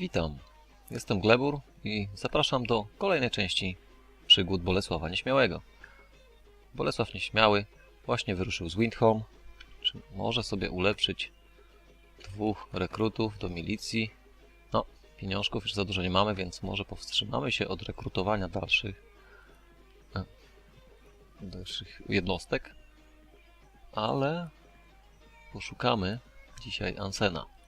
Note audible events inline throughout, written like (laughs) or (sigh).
Witam, jestem Glebur i zapraszam do kolejnej części przygód Bolesława Nieśmiałego. Bolesław Nieśmiały właśnie wyruszył z Windholm, czy może sobie ulepszyć dwóch rekrutów do milicji. No, pieniążków już za dużo nie mamy, więc może powstrzymamy się od rekrutowania dalszych, e, dalszych jednostek, ale poszukamy dzisiaj Ansena.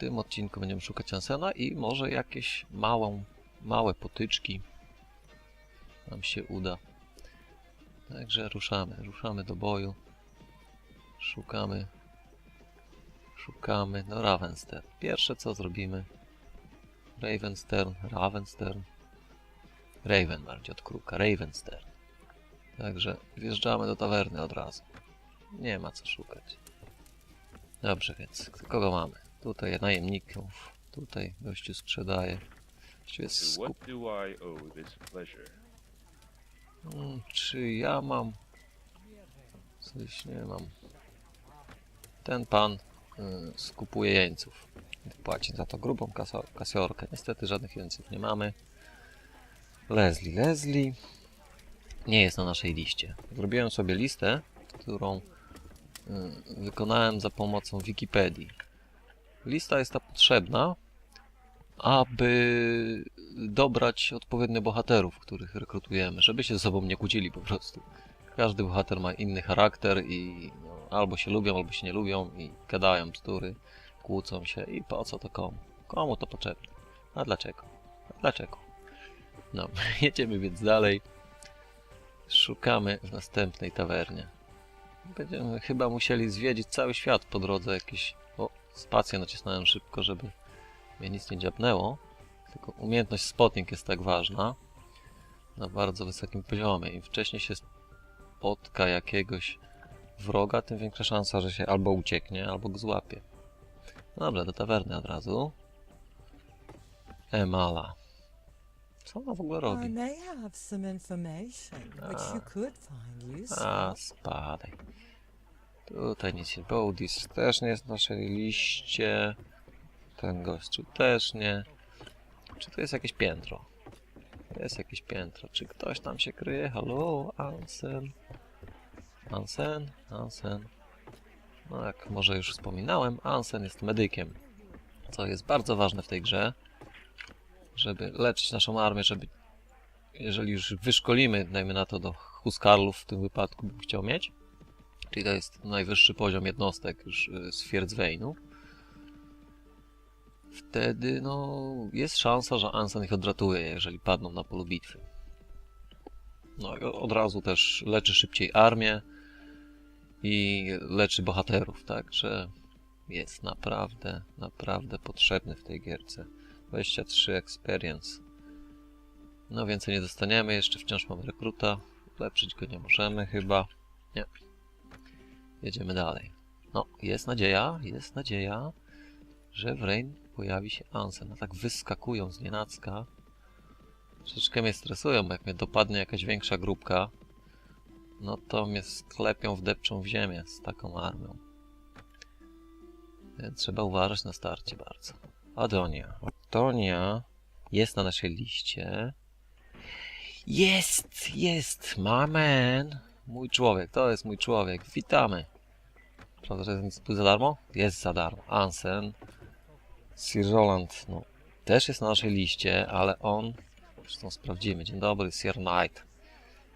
Tym odcinku będziemy szukać Ansena i może jakieś małą, małe potyczki nam się uda. Także ruszamy, ruszamy do boju. Szukamy, szukamy, no Ravenstern. Pierwsze co zrobimy, Ravenstern, Ravenstern, Raven bardziej od kruka, Ravenstern. Także wjeżdżamy do tawerny od razu. Nie ma co szukać. Dobrze, więc kogo mamy? Tutaj najemników, tutaj gościu sprzedaje. Właściwie skup... Hmm, Czy ja mam... Coś nie mam. Ten pan y, skupuje jeńców. Płaci za to grubą kasiorkę. Niestety żadnych jeńców nie mamy. Leslie, Leslie nie jest na naszej liście. Zrobiłem sobie listę, którą y, wykonałem za pomocą Wikipedii. Lista jest ta potrzebna, aby dobrać odpowiednio bohaterów, których rekrutujemy, żeby się ze sobą nie kłócili po prostu. Każdy bohater ma inny charakter i no, albo się lubią, albo się nie lubią i gadają bzdury, kłócą się i po co to komu? Komu to potrzebne? A dlaczego? A dlaczego? No, (laughs) jedziemy więc dalej. Szukamy w następnej tawernie. Będziemy chyba musieli zwiedzić cały świat po drodze jakieś... Spację nacisnąłem szybko, żeby mnie nic nie dziabnęło. Tylko umiejętność spotting jest tak ważna na bardzo wysokim poziomie. Im wcześniej się spotka jakiegoś wroga, tym większa szansa, że się albo ucieknie, albo go złapie. No dobra, do tawerny od razu. Emala. Co ona w ogóle robi? useful. A, spadaj. Tutaj nic się... Bodis też nie jest w naszej liście. Ten gościu też nie. Czy to jest jakieś piętro? Jest jakieś piętro. Czy ktoś tam się kryje? Halo, Ansen? Ansen? Ansen? No jak może już wspominałem, Ansen jest medykiem. Co jest bardzo ważne w tej grze. Żeby leczyć naszą armię, żeby... Jeżeli już wyszkolimy, dajmy na to do Huskarlów w tym wypadku bym chciał mieć. Czyli to jest najwyższy poziom jednostek już y, z Fierdzweinu wtedy no, jest szansa, że Ansan ich odratuje, jeżeli padną na polu bitwy. No i od razu też leczy szybciej armię i leczy bohaterów, także jest naprawdę, naprawdę potrzebny w tej gierce. 23 experience. No więcej nie dostaniemy, jeszcze wciąż mamy rekruta. Ulepszyć go nie możemy chyba. Nie. Jedziemy dalej. No, jest nadzieja, jest nadzieja że w Rain pojawi się Ansen. A tak wyskakują z nienacka. Troszeczkę mnie stresują, bo jak mnie dopadnie jakaś większa grupka, no to mnie sklepią, wdepczą w ziemię z taką armią. Trzeba uważać na starcie bardzo. Adonia. Adonia jest na naszej liście. Jest, jest, my man. Mój człowiek, to jest mój człowiek. Witamy. Prawda, że jest za darmo? Jest za darmo. Ansen. Sir Roland, no, też jest na naszej liście, ale on... Zresztą sprawdzimy. Dzień dobry, Sir Knight.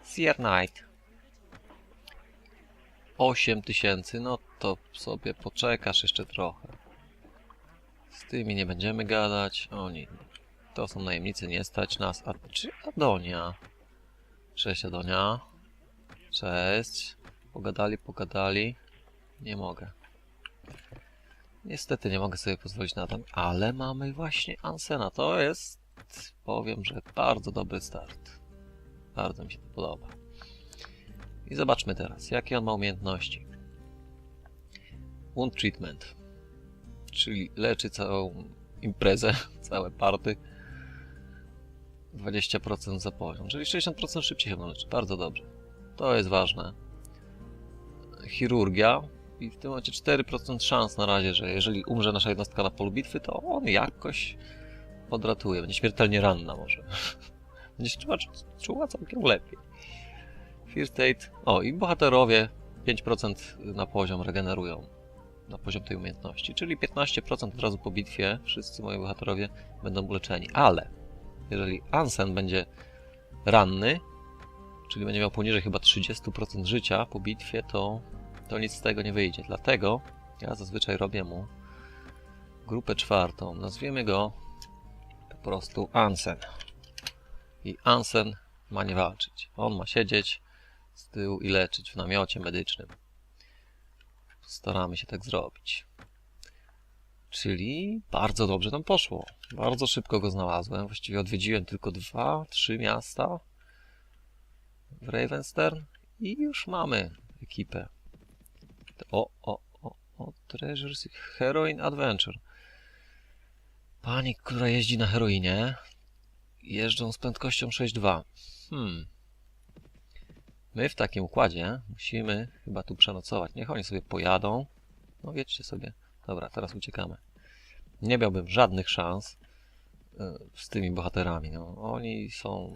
Sir Knight. 8 tysięcy, no to sobie poczekasz jeszcze trochę. Z tymi nie będziemy gadać. Oni... To są najemnicy, nie stać nas. A czy Adonia? Cześć Adonia. Cześć. Pogadali, pogadali. Nie mogę. Niestety nie mogę sobie pozwolić na to, ale mamy właśnie Ansena. To jest, powiem, że bardzo dobry start. Bardzo mi się to podoba. I zobaczmy teraz, jakie on ma umiejętności. Wound Treatment, czyli leczy całą imprezę, (laughs) całe party. 20% za poziom, czyli 60% szybciej się leczy. Bardzo dobrze. To jest ważne. Chirurgia i w tym momencie 4% szans na razie, że jeżeli umrze nasza jednostka na polu bitwy, to on jakoś odratuje. Będzie śmiertelnie ranna może. (laughs) Będzie się czuła, czuła całkiem lepiej. First aid. O, i bohaterowie 5% na poziom regenerują. Na poziom tej umiejętności. Czyli 15% od razu po bitwie wszyscy moi bohaterowie będą uleczeni. Ale jeżeli Ansen będzie ranny, czyli będzie miał poniżej chyba 30% życia po bitwie, to, to nic z tego nie wyjdzie. Dlatego ja zazwyczaj robię mu grupę czwartą. Nazwiemy go po prostu Ansen. I Ansen ma nie walczyć. On ma siedzieć z tyłu i leczyć w namiocie medycznym. Staramy się tak zrobić. Czyli bardzo dobrze nam poszło. Bardzo szybko go znalazłem. Właściwie odwiedziłem tylko dwa, trzy miasta w Ravenstern i już mamy ekipę. O, o, o, o, Treasures Heroin Adventure. Pani, która jeździ na heroinie, jeżdżą z prędkością 6.2. Hmm. My w takim układzie musimy chyba tu przenocować. Niech oni sobie pojadą. No wiecie sobie. Dobra, teraz uciekamy. Nie miałbym żadnych szans e, z tymi bohaterami. No. Oni są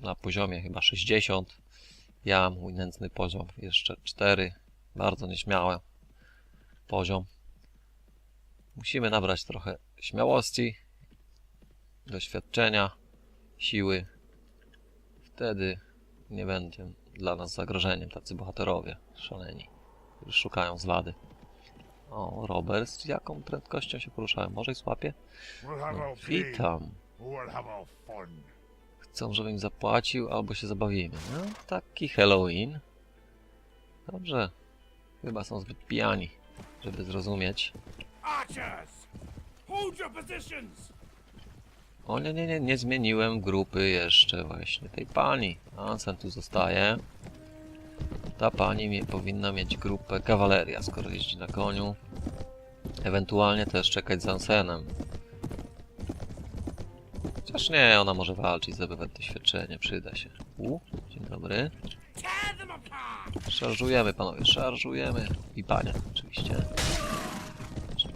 na poziomie chyba 60. Ja, mój nędzny poziom, jeszcze 4. Bardzo nieśmiały poziom. Musimy nabrać trochę śmiałości, doświadczenia, siły. Wtedy nie będzie dla nas zagrożeniem tacy bohaterowie szaleni, którzy szukają zwady. O, Robert, z jaką prędkością się poruszałem? Może i słapie? We'll have No, witam. Chcą, żebym im zapłacił, albo się zabawimy. No, taki Halloween. Dobrze. Chyba są zbyt pijani, żeby zrozumieć. O nie, nie, nie, nie zmieniłem grupy jeszcze właśnie tej pani. Ansen tu zostaje. Ta pani mie- powinna mieć grupę kawaleria, skoro jeździ na koniu. Ewentualnie też czekać za Ansenem. Chociaż nie, ona może walczyć, zdobywać doświadczenie, przyda się. U, dzień dobry. Szarżujemy, panowie, szarżujemy. I panie, oczywiście.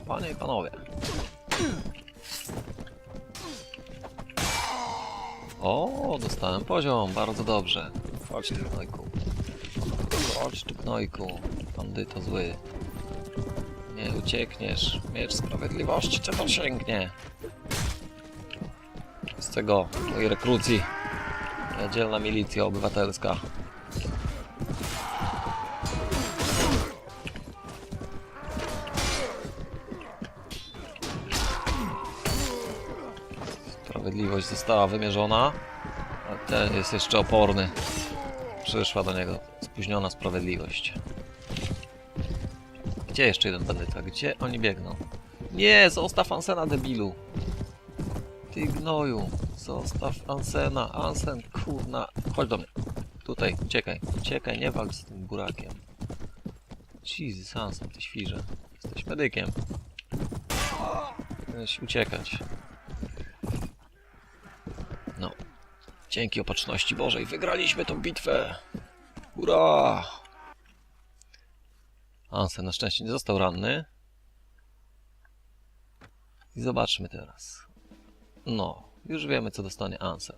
Panie i panowie. O, dostałem poziom, bardzo dobrze. Chodź tu, gnojku. Chodź tu, gnojku. Bandyto zły. Nie uciekniesz. Miecz sprawiedliwości cię dosięgnie. Tego, mojej rekrucji. Dzielna milicja obywatelska. Sprawiedliwość została wymierzona, a ten jest jeszcze oporny. Przyszła do niego spóźniona sprawiedliwość. Gdzie jeszcze jeden bandyta? Gdzie oni biegną? Nie, zostaw Ansena, debilu! Ty gnoju, zostaw Ansena, Ansen, kurna. Chodź do mnie. Tutaj, uciekaj, uciekaj, nie walcz z tym burakiem. Jesus, Ansen, ty świrze. Jesteś medykiem. Powinieneś uciekać. No. Dzięki opatrzności Bożej wygraliśmy tą bitwę. Hurra! Ansen na szczęście nie został ranny. I zobaczmy teraz. No, już wiemy co dostanie Ansen.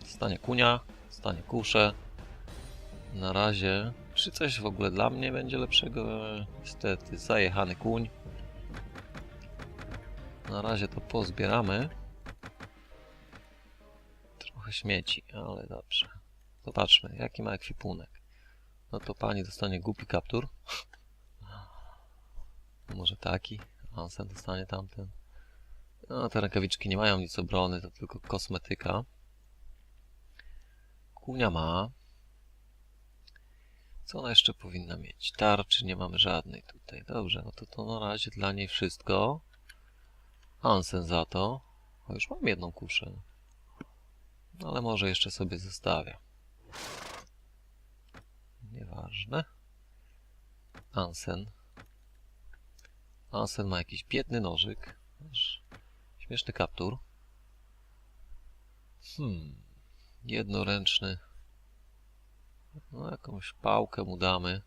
Dostanie kunia, dostanie kuszę. Na razie. Czy coś w ogóle dla mnie będzie lepszego? Niestety, zajechany kuń. Na razie to pozbieramy. Trochę śmieci, ale dobrze. Zobaczmy, jaki ma ekwipunek. No to pani dostanie głupi kaptur. (laughs) Może taki. Ansen dostanie tamten. No, te rękawiczki nie mają nic obrony, to tylko kosmetyka. Kunia ma. Co ona jeszcze powinna mieć? Tarczy nie mamy żadnej tutaj. Dobrze, no to to na razie dla niej wszystko. Ansen za to. O, już mam jedną kuszę. No, ale może jeszcze sobie zostawię. Nieważne. Ansen. Ansen ma jakiś biedny nożyk. Śmieszny kaptur. Hmm. Jednoręczny. No, jakąś pałkę mu damy.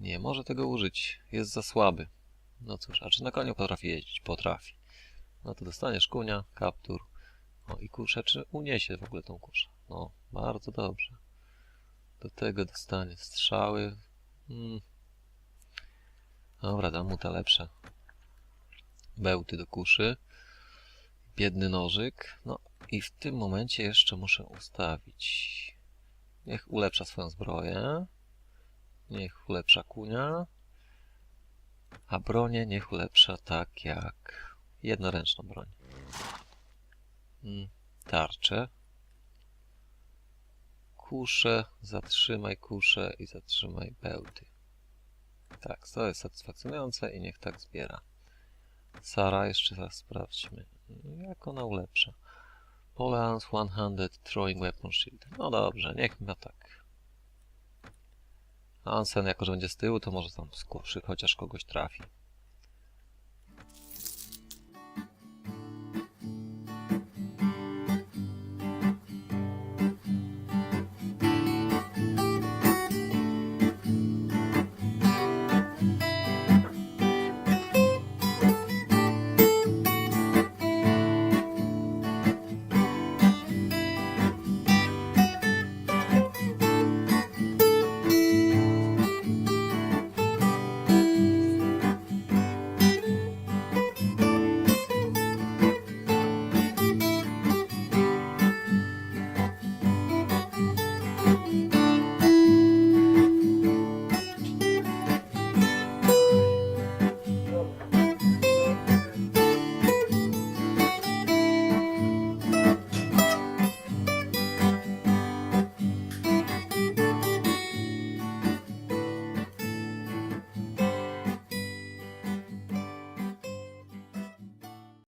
Nie może tego użyć. Jest za słaby. No cóż, a czy na koniu potrafi jeździć? Potrafi. No to dostaniesz kunia, kaptur. O i kuszę, czy uniesie w ogóle tą kuszę? No, bardzo dobrze. Do tego dostanie strzały. Mm. Dobra, dam mu te lepsze. Bełty do kuszy. Biedny nożyk. No i w tym momencie jeszcze muszę ustawić. Niech ulepsza swoją zbroję. Niech ulepsza kunia. A bronię niech ulepsza tak jak jednoręczną broń. Mm, Tarczę. Kuszę, zatrzymaj kuszę i zatrzymaj bełty. Tak, to jest satysfakcjonujące i niech tak zbiera. Sara, jeszcze raz sprawdźmy, jak ona ulepsza. Poleans One-Handed Throwing Weapon Shield. No dobrze, niech ma tak. Ansen, jako że będzie z tyłu, to może tam skłoszy, chociaż kogoś trafi.